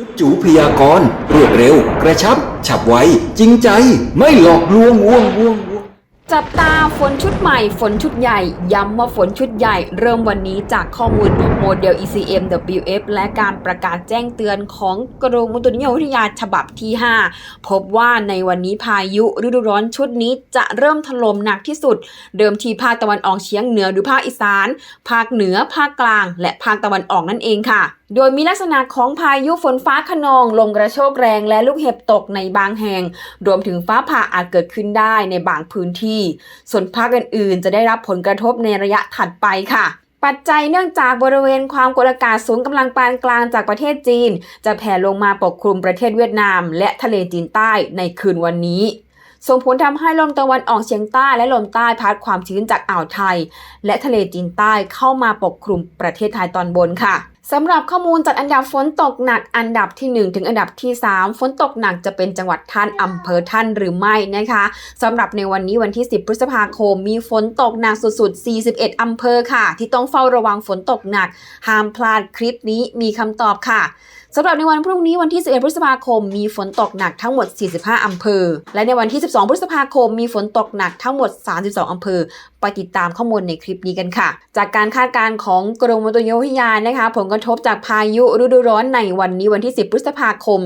จุดจูพยากรรวดเร็ว กระชับ ฉับไว จริงใจ ไม่หลอกลวงวงวงวง จับตาฝนชุดใหม่ ฝนชุดใหญ่ ย้ำว่าฝนชุดใหญ่ เริ่มวันนี้จากข้อมูลโมเดล ECM WF และการประกาศแจ้งเตือนของกรมอุตุนิยมวิทยาฉบับที่ 5 พบว่าในวันนี้พายุฤดูร้อนชุดนี้จะเริ่มถล่มหนักที่สุด เดิมทีภาคตะวันออกเฉียงเหนือหรือภาคอีสาน ภาคเหนือ ภาคกลาง และภาคตะวันออกนั่นเองค่ะโดยมีลักษณะของพายุฝนฟ้าขนอง ลมกระโชกแรงและลูกเห็บตกในบางแห่ง รวมถึงฟ้าผ่าอาจเกิดขึ้นได้ในบางพื้นที่ส่วนภาคอื่นๆ จะได้รับผลกระทบในระยะถัดไปค่ะปัจจัยเนื่องจากบริเวณความกดอากาศสูงกำลังปานกลางจากประเทศจีน จะแผ่ลงมาปกคลุมประเทศเวียดนาม และทะเลจีนใต้ในคืนวันนี้ ส่งผลทำให้ลมตะวันออกเฉียงใต้และลมใต้พัดความชื้นจากอ่าวไทย และทะเลจีนใต้เข้ามาปกคลุมประเทศไทยตอนบนค่ะ สำหรับข้อมูลจัดอันดับฝนตกหนักอันดับที่ 1 ถึงอันดับที่ 3 ฝนตกหนักจะเป็นจังหวัดท่านอำเภอท่านหรือไม่นะคะสำหรับในวันนี้วันที่ 10 พฤษภาคม มีฝนตกหนักสุดๆ 41 อำเภอค่ะ ที่ต้องเฝ้าระวังฝนตกหนัก ห้ามพลาดคลิปนี้มีคำตอบค่ะ สำหรับในวันพรุ่งนี้วันที่ 11 พฤษภาคม มีฝนตกหนักทั้งหมด 45 อำเภอ และในวันที่ 12 พฤษภาคม มีฝนตกหนักทั้งหมด 32 อำเภอ ไปติดตามข้อมูลในคลิปนี้กันค่ะ จากการคาดการณ์ของกรมอุตุนิยมวิทยานะคะ ผลกระทบจากพายุฤดูร้อนในวันนี้วันที่ 10 พฤษภาคม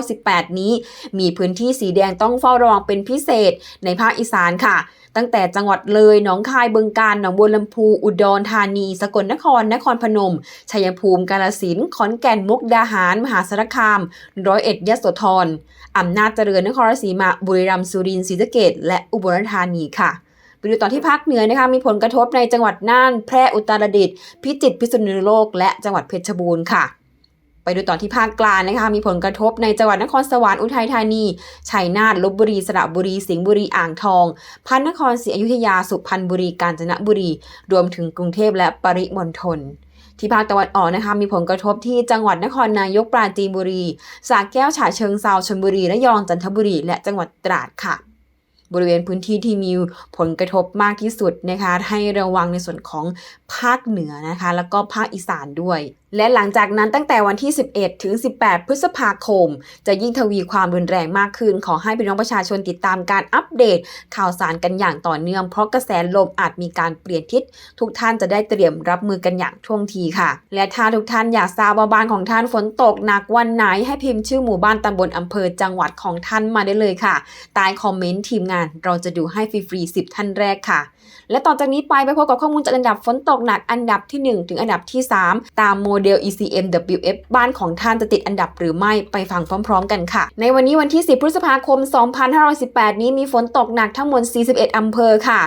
2518 นี้ มีพื้นที่สีแดงต้องเฝ้าระวังเป็นพิเศษในภาคอีสานค่ะ ตั้งแต่จังหวัดเลยหนองคายบึงกาฬหนองบัวลำพูอุดรธานี สกลนคร นครพนม ชัยภูมิกาฬสินธุ์ขอนแก่นมุกดาหาร มหาสารคาม ร้อยเอ็ดยโสธรอำนาจเจริญนครราชสีมาบุรีรัมย์สุรินทร์ศรีสะเกษและอุบลราชธานีค่ะไปดูต่อที่ภาคเหนือนะคะมีผลกระทบในจังหวัดน่าน แพร่อุตรดิตถ์พิจิตรพิษณุโลก และจังหวัดเพชรบูรณ์ค่ะ ไปดูต่อที่ภาคกลางนะคะ มีผลกระทบในจังหวัดนครสวรรค์อุทัยธานี ชัยนาทลบบุรี สระบุรี สิงห์บุรี อ่างทองพระนครศรีอยุธยา สุพรรณบุรี กาญจนบุรี รวมถึงกรุงเทพและปริมณฑลที่ภาคตะวันออกนะคะมีผลกระทบที่จังหวัดนครนายกปราจีนบุรีสระแก้วฉะเชิงเซาชลบุรีระยองจันทบุรี และจังหวัดตราดค่ะ บริเวณพื้นที่ที่มีผลกระทบมากที่สุดนะคะ ให้ระวังในส่วนของภาคเหนือนะคะ แล้วก็ภาคอีสานด้วย และหลังจากนั้นตั้งแต่วันที่ 11 ถึง 18 พฤษภาคม จะยิ่งทวีความรุนแรงมากขึ้น ขอให้พี่น้องประชาชนติดตามการอัปเดตข่าวสารกันอย่างต่อเนื่อง เพราะกระแสลมอาจมีการเปลี่ยนทิศ ทุกท่านจะได้เตรียมรับมือกันอย่างท่วงทีค่ะ และถ้าทุกท่านอยากทราบว่าบ้านของท่านฝนตกหนักวันไหน ให้พิมพ์ชื่อหมู่บ้านตำบลอำเภอจังหวัดของท่านมาได้เลยค่ะใต้คอมเมนต์ทีมงานเราจะดูให้ฟรีๆ10 ท่านแรกค่ะ และต่อจากนี้ไปไปพบกับข้อมูลจากอันดับฝนตกหนักอันดับที่ 1 ถึงอันดับที่ 3 ตามโมเดล ECM WF บ้านของท่านจะติดอันดับหรือไม่ไปฟังพร้อม ๆ กันค่ะ ในวันนี้วันที่ 10 พฤษภาคม 2518 นี้มีฝนตกหนักทั้งหมด 41 อำเภอค่ะ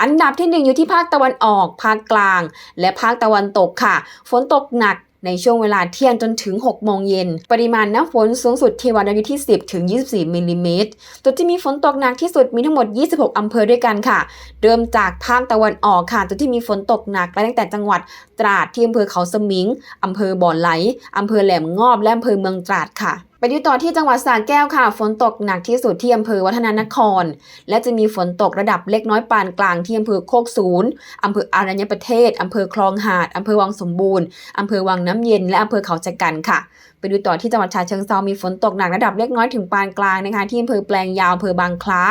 อันดับที่ 1 อยู่ที่ภาคตะวันออก ภาคกลาง และภาคตะวันตกค่ะ ฝนตกหนัก ในช่วงเวลาเที่ยงจนถึง 6 โมงเย็น ปริมาณน้ำฝนสูงสุดที่วันอยู่ที่ 10 ถึง 24 มิลลิเมตร จุดที่มีฝนตกหนักที่สุดมีทั้งหมด 26 อำเภอด้วยกันค่ะ เริ่มจากภาคตะวันออกค่ะ จุดที่มีฝนตกหนักไล่ตั้งแต่จังหวัดตราดที่อำเภอเขาสมิง อำเภอบ่อไหล อำเภอแหลมงอบ และอำเภอเมืองตราดค่ะ ไปดูต่อที่จังหวัดสระแก้วค่ะ ฝนตกหนักที่สุดที่อำเภอวัฒนานคร และจะมีฝนตกระดับเล็กน้อยปานกลางที่อำเภอโคกศูนอำเภออารัญญประเทศอำเภอคลองหาดอำเภอวังสมบูรณ์อำเภอวังน้ำเย็นและอำเภอเขาจักันค่ะไปดูต่อที่จังหวัดฉะเชิงเซามีฝนตกหนักระดับเล็กน้อยถึงปานกลางนะคะ ที่อำเภอแปลงยาวอำเภอบางคล้า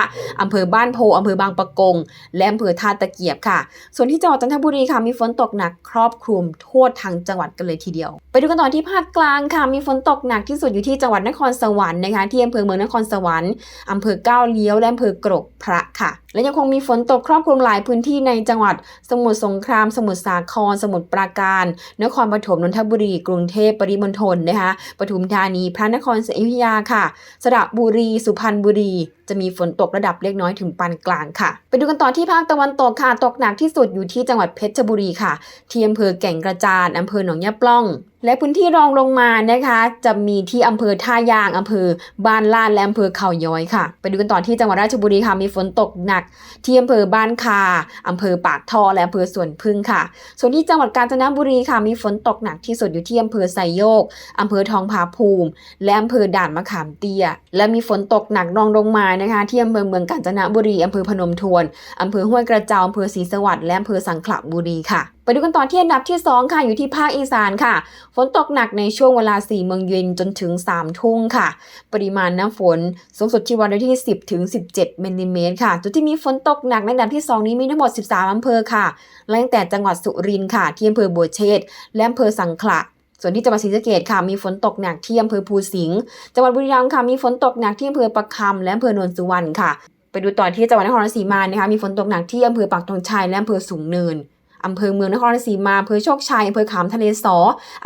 อำเภอบ้านโพอำเภอบางปะกง และอำเภอท่าตะเกียบค่ะ ส่วนที่จังหวัดจันทบุรีค่ะมีฝนตกหนักครอบคลุมทั่วทั้งจังหวัดกันเลยทีเดียว ไปดูกันต่อที่ภาคกลางค่ะ มีฝนตกหนักที่สุดอยู่ที่จังหวัดนครสวรรค์นะคะที่อำเภอเมืองนครสวรรค์อำเภอก้าวเลี้ยวและอำเภอกรกพระค่ะ และยังคงมีฝนตกครอบคลุมหลายพื้นที่ในจังหวัด สมุทรสงคราม สมุทรสาคร สมุทรปราการ นครปฐมนนทบุรี กรุงเทพปริมณฑลนะคะปทุมธานี พระนครศรีอยุธยาค่ะ สระบุรี สุพรรณบุรี จะมีฝนตกระดับเล็กน้อยถึงปานกลางค่ะ ไปดูกันต่อที่ภาคตะวันตกค่ะ ตกหนักที่สุดอยู่ที่จังหวัดเพชรบุรีค่ะ ที่อำเภอแก่งกระจานอำเภอหนองยะปล้อง และพื้นที่รองลงมานะคะ จะมีที่อำเภอท่ายางอำเภอบ้านลาดและอำเภอเขาย้อยค่ะ ไปดูกันต่อที่จังหวัดราชบุรีค่ะ มีฝนตกหนัก ที่อำเภอบ้านคาอำเภอปากท่อและอำเภอสวนพึ่งค่ะ ส่วนที่จังหวัดกาญจนบุรีค่ะ มีฝนตกหนักที่สุดอยู่ที่อำเภอไซโยกอำเภอทองผาภูมิ และอำเภอด่านมะขามเตี้ย และมีฝนตกหนักรองลงมานะคะที่อำเภอเมืองกาญจนบุรีอำเภอพนมทวนอำเภอห้วยกระเจ้าอำเภอศรีสวัสดิ์และอำเภอสังขละบุรีค่ะไปดูกันต่อที่อันดับที่ 2 ค่ะอยู่ที่ภาคอีสานค่ะ ฝนตกหนักในช่วงเวลา4โมงเย็นจนถึง3ทุ่งค่ะ ปริมาณน้ำฝนสูงสุดที่วัดได้ที่ 10ถึง17มิลลิเมตรค่ะ จุดที่มีฝนตกหนักในอันดับที่ 2 นี้มีทั้งหมด 13อำเภอค่ะไล่ตั้งแต่จังหวัดสุรินทร์ค่ะที่อำเภอบัวเชษและอำเภอสังขละ ส่วนที่จังหวัดศรีสะเกษค่ะมีฝนตกหนักที่อำเภอภูสิงห์จังหวัดบุรีรัมย์ค่ะมีฝนตกหนักที่อำเภอประคำและอำเภอโนนสุวรรณค่ะ ไปดูต่อที่จังหวัดนครราชสีมานะคะมีฝนตกหนักที่อำเภอปักธงชัยและอำเภอสูงเนินอำเภอเมืองนครราชสีมาอำเภอโชคชัยอำเภอขามทะเลสอ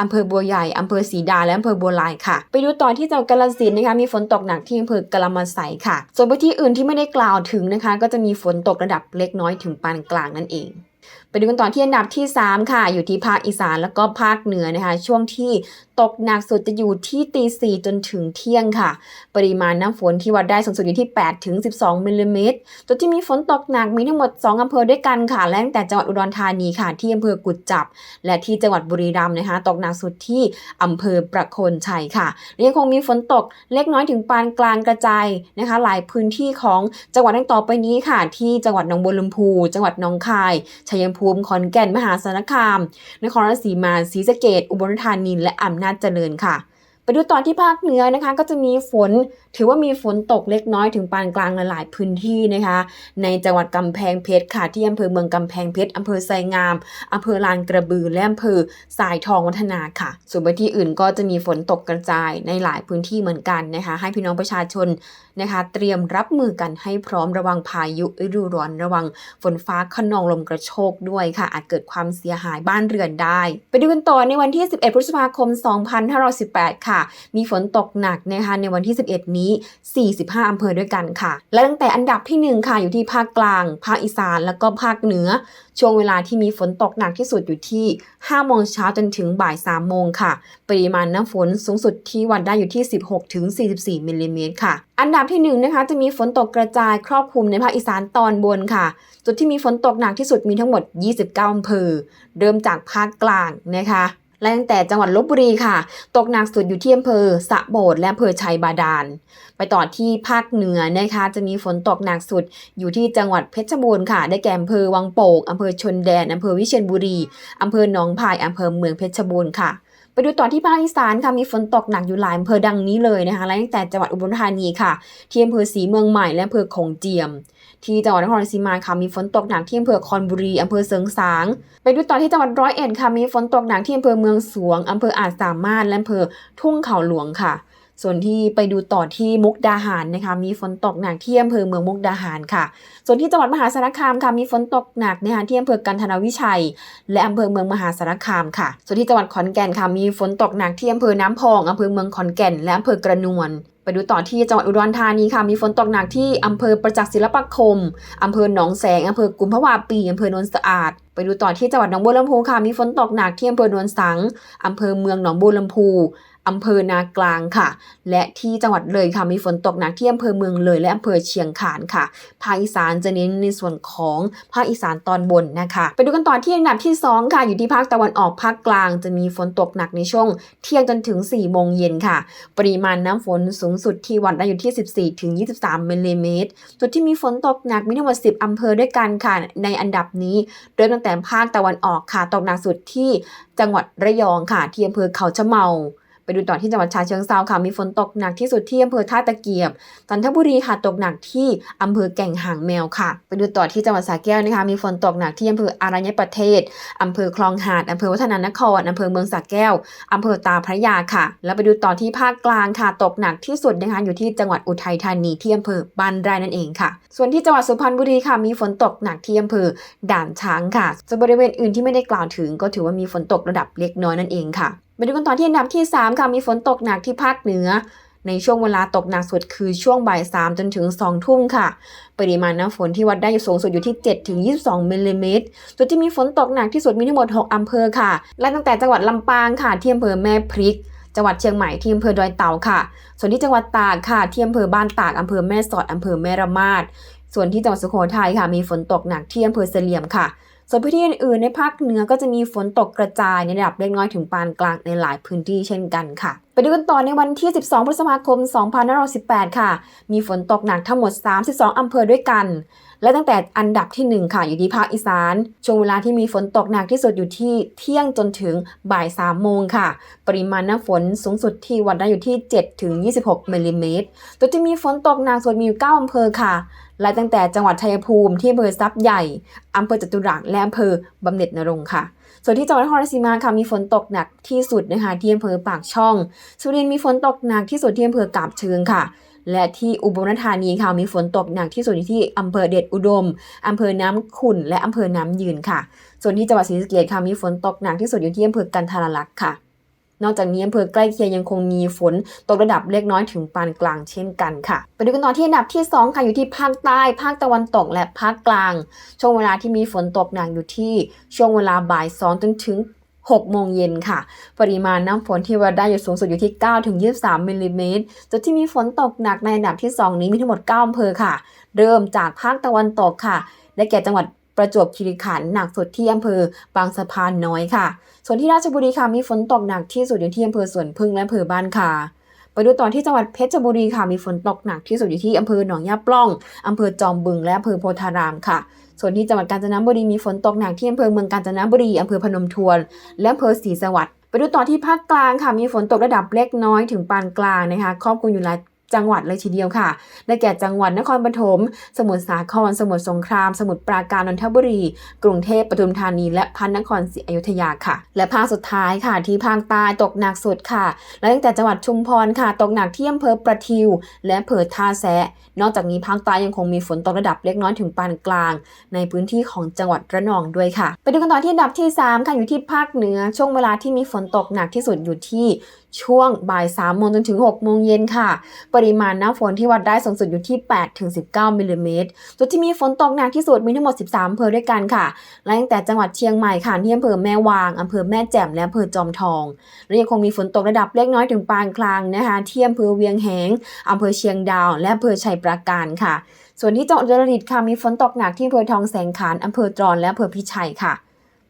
อำเภอบัวใหญ่อำเภอศรีดาและอำเภอบัวลายค่ะ ไปดูต่อที่จังหวัดกาฬสินธุ์นะคะมีฝนตกหนักที่อำเภอกะละมังไสค่ะ ส่วนพื้นที่อื่นที่ไม่ได้กล่าวถึงนะคะ ก็จะมีฝนตกระดับเล็กน้อยถึงปานกลางนั่นเอง ไปดูกันต่อที่อันดับที่ 3 ค่ะ อยู่ที่ภาคอีสานแล้วก็ภาคเหนือนะคะ ช่วงที่ตกหนักสุดจะอยู่ที่ตีสี่จนถึงเที่ยงค่ะ ปริมาณน้ำฝนที่วัดได้สูงสุดอยู่ที่8ถึง12มิลลิเมตรจุดที่มีฝนตกหนักมีทั้งหมด 2อำเภอด้วยกันค่ะและตั้งแต่จังหวัดอุดรธานีค่ะ ที่อำเภอกุดจับ และที่จังหวัดบุรีรัมย์นะคะ ตกหนักสุดที่อำเภอประโคนชัยค่ะและยังคงมีฝนตกเล็กน้อยถึงปานกลางกระจายนะคะ หลายพื้นที่ของจังหวัดดังต่อไปนี้ค่ะ ที่จังหวัดหนองบัวลำพู จังหวัดหนองคายชัยภูมิขอนแก่นมหาสารคาม นครราชสีมาศรีสะเกดอุบลราชธานีและอำนาจเจริญค่ะ ไปดูต่อที่ภาคเหนือนะคะ ก็จะมีฝนถือว่ามีฝนตกเล็กน้อยถึงปานกลางหลายพื้นที่นะคะ ในจังหวัดกำแพงเพชรค่ะที่อำเภอเมืองกำแพงเพชรอำเภอไซงามอำเภอลานกระบือและอำเภอสายทองวัฒนาค่ะ ส่วนพื้นที่อื่นก็จะมีฝนตกกระจายในหลายพื้นที่เหมือนกันนะคะ ให้พี่น้องประชาชนนะคะ เตรียมรับมือกันให้พร้อมระวังพายุฤดูร้อนระวังฝนฟ้าขนองลมกระโชกด้วยค่ะ อาจเกิดความเสียหายบ้านเรือนได้ ไปดูกันต่อในวันที่ 11 พฤษภาคม 2518 ค่ะมีฝนตกหนักนะคะในวันที่ 11 นี้ 45 อำเภอด้วยกันค่ะ และตั้งแต่อันดับที่ 1 ค่ะ อยู่ที่ภาคกลาง ภาคอีสาน แล้วก็ภาคเหนือ ช่วงเวลาที่มีฝนตกหนักที่สุดอยู่ที่ 5 โมงเช้าจนถึงบ่าย 3 โมงค่ะ ปริมาณน้ำฝนสูงสุดที่วัดได้อยู่ที่ 16-44มิลลิเมตรค่ะ อันดับที่1นะคะจะมีฝนตกกระจายครอบคลุมในภาคอีสานตอนบนค่ะ จุดที่มีฝนตกหนักที่สุดมีทั้งหมด 29อำเภอ เริ่มจากภาคกลางนะคะ และตั้งแต่จังหวัดลบบุรีค่ะ ตกหนักสุดอยู่ที่อำเภอสะโบดและอำเภอชัยบาดาล ไปต่อที่ภาคเหนือนะคะ จะมีฝนตกหนักสุดอยู่ที่จังหวัดเพชรบูรณ์ค่ะ ได้แก่อำเภอวังโป่งอำเภอชนแดนอำเภอวิเชียรบุรีอำเภอหนองพายอำเภอเมืองเพชรบูรณ์ค่ะไปดูต่อที่ภาคอีสานค่ะมีฝนตกหนักอยู่หลายอำเภอดังนี้เลยนะคะและตั้งแต่จังหวัดอุบลราชธานีค่ะที่อำเภอศรีเมืองใหม่และอำเภอโขงเจียม ที่จังหวัดนครราชสีมาค่ะมีฝนตกหนักที่อำเภอคอนบุรีอำเภอเสริงสาง ไปดูต่อที่จังหวัดร้อยเอ็ดค่ะมีฝนตกหนักที่อำเภอเมืองสวงอำเภออาจสามารถและอำเภอทุ่งเขาหลวงค่ะ ส่วนที่ไปดูต่อที่มุกดาหารนะคะมีฝนตกหนักที่อำเภอเมืองมุกดาหารค่ะ ส่วนที่จังหวัดมหาสารคามค่ะมีฝนตกหนักนะคะที่อำเภอกันธนวิชัย และอำเภอเมืองมหาสารคามค่ะ ส่วนที่จังหวัดขอนแก่นค่ะมีฝนตกหนักที่อำเภอน้ำพองอำเภอเมืองขอนแก่น และอำเภอกระนวล ดูต่อที่จังหวัดอุดรธานีค่ะ มีฝนตกหนักที่อำเภอประจักษ์ศิลปาคม อำเภอหนองแสง อำเภอกุมภาวาปี อำเภอโนนสะอาด ไปดูต่อที่จังหวัดหนองบัวลำพูค่ะ มีฝนตกหนักที่อำเภอโนนสัง อำเภอเมืองหนองบัวลำพูอำเภอนากลางค่ะ และที่จังหวัดเลยค่ะมีฝนตกหนักที่อำเภอเมืองเลย และอำเภอเชียงคานค่ะ ภาคอีสานจะเน้นในส่วนของภาคอีสานตอนบนนะคะ ไปดูกันต่อที่อันดับที่ 2 ค่ะ อยู่ที่ภาคตะวันออกภาคกลาง จะมีฝนตกหนักในช่วงเที่ยงจนถึง4โมงเย็นค่ะ ปริมาณน้ำฝนสูงสุดที่วัดได้อยู่ที่ 14 ถึง 23มิลลิเมตรจุดที่มีฝนตกหนักมีทั้งหมด 10 อำเภอด้วยกันค่ะ ในอันดับนี้เริ่มตั้งแต่ภาคตะวันออกค่ะ ตกหนักสุดที่จังหวัดระยองค่ะ ที่อำเภอเขาชะเมา ดูต่อที่จังหวัดชาเชิงเซาค่ะ มีฝนตกหนักที่สุดที่อำเภอท่าตะเกียบ จันทบุรีค่ะตกหนักที่อำเภอแก่งหางแมวค่ะ ไปดูต่อที่จังหวัดสระแก้วนะคะ มีฝนตกหนักที่อำเภออารัญญประเทศอำเภอคลองหาดอำเภอวัฒนานครอำเภอเมืองสระแก้วอำเภอตาพระยาค่ะ แล้วไปดูต่อที่ภาคกลางค่ะ ตกหนักที่สุดนะคะอยู่ที่จังหวัดอุทัยธานีที่อำเภอบ้านไร่นั่นเองค่ะ ส่วนที่จังหวัดสุพรรณบุรีค่ะ มีฝนตกหนักที่อำเภอด่านช้างค่ะส่วนบริเวณอื่นที่ไม่ได้กล่าวถึง ก็ถือว่ามีฝนตกระดับเล็กน้อยนั่นเองค่ะ ไปดูกันต่อที่อันดับที่ 3 ค่ะ มีฝนตกหนักที่ภาคเหนือ ในช่วงเวลาตกหนักสุดคือช่วงบ่าย3จนถึง 2 ทุ่มค่ะ ปริมาณน้ำฝนที่วัดได้สูงสุดอยู่ที่ 7 ถึง 22มิลลิเมตรจุดที่มีฝนตกหนักที่สุดมีทั้งหมด 6 อำเภอค่ะและตั้งแต่จังหวัดลำปางค่ะที่อำเภอแม่พริกจังหวัดเชียงใหม่ที่อำเภอดอยเต่าค่ะ ส่วนที่จังหวัดตากค่ะที่อำเภอบ้านตากอำเภอแม่สอดอำเภอแม่ระมาด ส่วนที่จังหวัดสุโขทัยค่ะ มีฝนตกหนักที่อำเภอเสลี่ยมค่ะ ส่วนพื้นที่อื่นๆในภาคเหนือก็จะมีฝนตกกระจายในระดับเล็กน้อยถึงปานกลางในหลายพื้นที่เช่นกันค่ะไปดูกันต่อในวันที่ 12 พฤษภาคม 2518 ค่ะ มีฝนตกหนักทั้งหมด 32 อำเภอด้วยกัน และตั้งแต่อันดับที่ 1 ค่ะ อยู่ที่ภาคอีสาน ช่วงเวลาที่มีฝนตกหนักที่สุดอยู่ที่เที่ยงจนถึงบ่าย 3 โมงค่ะ ปริมาณน้ำฝนสูงสุดที่วัดได้อยู่ที่ 7 ถึง 26มิลลิเมตรตัวที่มีฝนตกหนักส่วนมีอยู่ 9 อำเภอค่ะและตั้งแต่จังหวัดชัยภูมิที่อำเภอทรัพย์ใหญ่อำเภอจตุรัสและอำเภอบำเหน็จนรงค์ค่ะ ส่วนที่จังหวัดนครราชสีมาค่ะมีฝนตกหนักที่สุดนะคะที่อำเภอปากช่อง สุรินทร์มีฝนตกหนักที่สุดที่อำเภอกาบเชิงค่ะ และที่อุบลราชธานีค่ะมีฝนตกหนักที่สุดอยู่ที่อำเภอเดชอุดมอำเภอน้ำขุ่นและอำเภอน้ำยืนค่ะ ส่วนที่จังหวัดศรีสะเกษค่ะมีฝนตกหนักที่สุดอยู่ที่อำเภอกันทารลักษ์ค่ะ นอกจากนี้อำเภอใกล้เคียงยังคงมีฝนตกระดับเล็กน้อยถึงปานกลางเช่นกันค่ะ ไปดูกันต่อที่อันดับที่สองค่ะอยู่ที่ภาคใต้ ภาคตะวันตกและภาคกลาง ช่วงเวลาที่มีฝนตกหนักอยู่ที่ช่วงเวลาบ่าย2จนถึง6โมงเย็นค่ะ ปริมาณน้ำฝนที่วัดได้อยู่สูงสุดอยู่ที่9ถึง23มิลลิเมตรจุดที่มีฝนตกหนักในอันดับที่ 2 นี้มีทั้งหมด9อำเภอค่ะ เริ่มจากภาคตะวันตกค่ะ ได้แก่จังหวัด ประจวบคีรีขันธ์หนักสุดที่อำเภอบางสะพานน้อยค่ะ ส่วนที่ราชบุรีค่ะมีฝนตกหนักที่สุดอยู่ที่อำเภอสวนพึ่งและอำเภอบ้านคาไปดูต่อที่จังหวัดเพชรบุรีค่ะมีฝนตกหนักที่สุดอยู่ที่อำเภอหนองยาปล้องอำเภอจอมบึงและอำเภอโพธารามค่ะ ส่วนที่จังหวัดกาญจนบุรีมีฝนตกหนักที่อำเภอเมืองกาญจนบุรีอำเภอพนมทวนและอำเภอศรีสวัสดิ์ไปดูต่อที่ภาคกลางค่ะมีฝนตกระดับเล็กน้อยถึงปานกลางนะคะครอบคลุมอยู่หลาย จังหวัดเลยทีเดียวค่ะ ได้แก่จังหวัดนครปฐม สมุทรสาคร สมุทรสงคราม สมุทรปราการนนทบุรี กรุงเทพปทุมธานี และพระนครศรีอยุธยาค่ะ และภาคสุดท้ายค่ะ ที่ภาคใต้ตกหนักสุดค่ะ และตั้งแต่จังหวัดชุมพรค่ะ ตกหนักที่อำเภอประทิว และอำเภอท่าแซะ นอกจากนี้ภาคใต้ยังคงมีฝนตกระดับเล็กน้อยถึงปานกลาง ในพื้นที่ของจังหวัดระนองด้วยค่ะ ไปดูกันต่อที่อันดับที่ 3 ค่ะอยู่ที่ภาคเหนือช่วงเวลาที่มีฝนตกหนักที่สุดอยู่ที่ช่วงบ่าย3โมงจนถึง6โมงเย็นค่ะปริมาณน้ำฝนที่วัดได้สูงสุดอยู่ที่8ถึง19มิลลิเมตรจุดที่มีฝนตกหนักที่สุดมีทั้งหมด 13อำเภอด้วยกันค่ะและตั้งแต่จังหวัดเชียงใหม่ค่ะที่อำเภอแม่วางอำเภอแม่แจ่มและอำเภอจอมทองและยังคงมีฝนตกระดับเล็กน้อยถึงปานกลางนะคะที่อำเภอเวียงแหงอำเภอเชียงดาว และอำเภอชัยปราการค่ะ ส่วนที่จังหวัดอุตรดิตถ์ค่ะมีฝนตกหนักที่อำเภอทองแสงขานอำเภอตรอนและอำเภอพิชัยค่ะ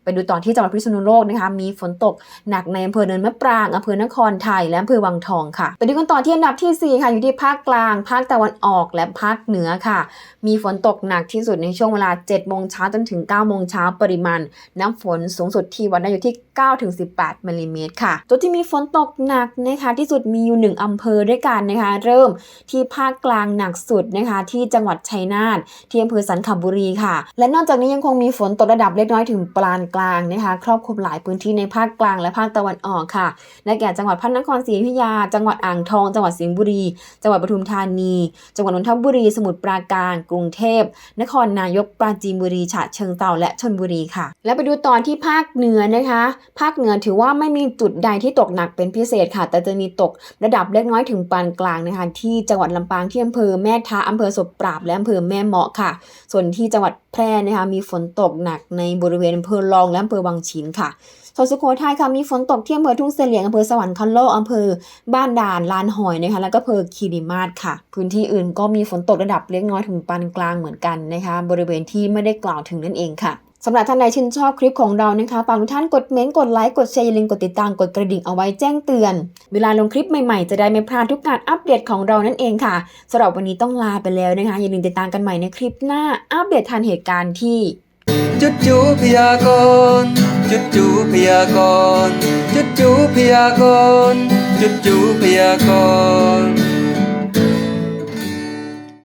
ไปดูตอนที่จังหวัดพิษณุโลกนะคะ มีฝนตกหนักในอำเภอเนินมะปรางอำเภอนครไทยและอำเภอวังทองค่ะ ไปดูกันต่อที่อันดับที่ 4 ค่ะ อยู่ที่ภาคกลาง ภาคตะวันออกและภาคเหนือค่ะ มีฝนตกหนักที่สุดในช่วงเวลา7โมงเช้าจนถึง9โมงเช้าปริมาณ น้ำฝนสูงสุดที่วัดได้อยู่ที่9ถึง18มิลลิเมตรค่ะ จุดที่มีฝนตกหนักนะคะ ที่สุดมีอยู่ 1 อำเภอด้วยกันนะคะ เริ่มที่ภาคกลางหนักสุดนะคะ ที่จังหวัดชัยนาทที่อำเภอสันขบุรีค่ะ และนอกจากนี้ยังคงมีฝนตกระดับเล็กน้อยถึงปานกลางนะคะ ครอบคลุมหลายพื้นที่ในภาคกลางและภาคตะวันออกค่ะได้แก่จังหวัดพระนครศรีอยุธยา จังหวัดอ่างทอง จังหวัดสิงห์บุรี จังหวัดปทุมธานี จังหวัดนนทบุรี สมุทรปราการ กรุงเทพ นครนายก ปราจีนบุรี ฉะเชิงเทราและชลบุรีค่ะ และไปดูตอนที่ภาคเหนือนะคะภาคเหนือถือว่าไม่มีจุดใดที่ตกหนักเป็นพิเศษค่ะ แต่จะมีตกระดับเล็กน้อยถึงปานกลางนะคะที่จังหวัดลำปางที่อำเภอแม่ทะอำเภอศพปราบและอำเภอแม่เมาะค่ะ ส่วนที่จังหวัดแพร่นะคะมีฝนตกหนักในบริเวณอำเภอรองและอำเภอวังชินค่ะส่วนสุโขทัยค่ะมีฝนตกที่อำเภอทุ่งเสลียงอำเภอสวรรคโลกอำเภอบ้านด่านลานหอยนะคะแล้วก็อำเภอคีรีมาศค่ะ พื้นที่อื่นก็มีฝนตกระดับเล็กน้อยถึงปานกลางเหมือนกันนะคะบริเวณที่ไม่ได้กล่าวถึงนั่นเองค่ะ สำหรับท่านใดชื่นชอบคลิปของเรานะคะฝากทุกท่านกดเม้นต์กดไลค์กดแชร์อย่าลืมกดติดตามกดกระดิ่งเอาไว้แจ้งเตือน เวลาลงคลิปใหม่ๆ จะได้ไม่พลาดทุกการอัปเดตของเรานั่นเองค่ะสำหรับวันนี้ต้องลาไปแล้วนะคะ อย่าลืมติดตามกันใหม่ในคลิปหน้าอัปเดตทันเหตุการณ์ที่ จุดจูพยากรณ์จุดจูพยากรณ์จุดจูพยากรณ์จุดจูพยากรณ์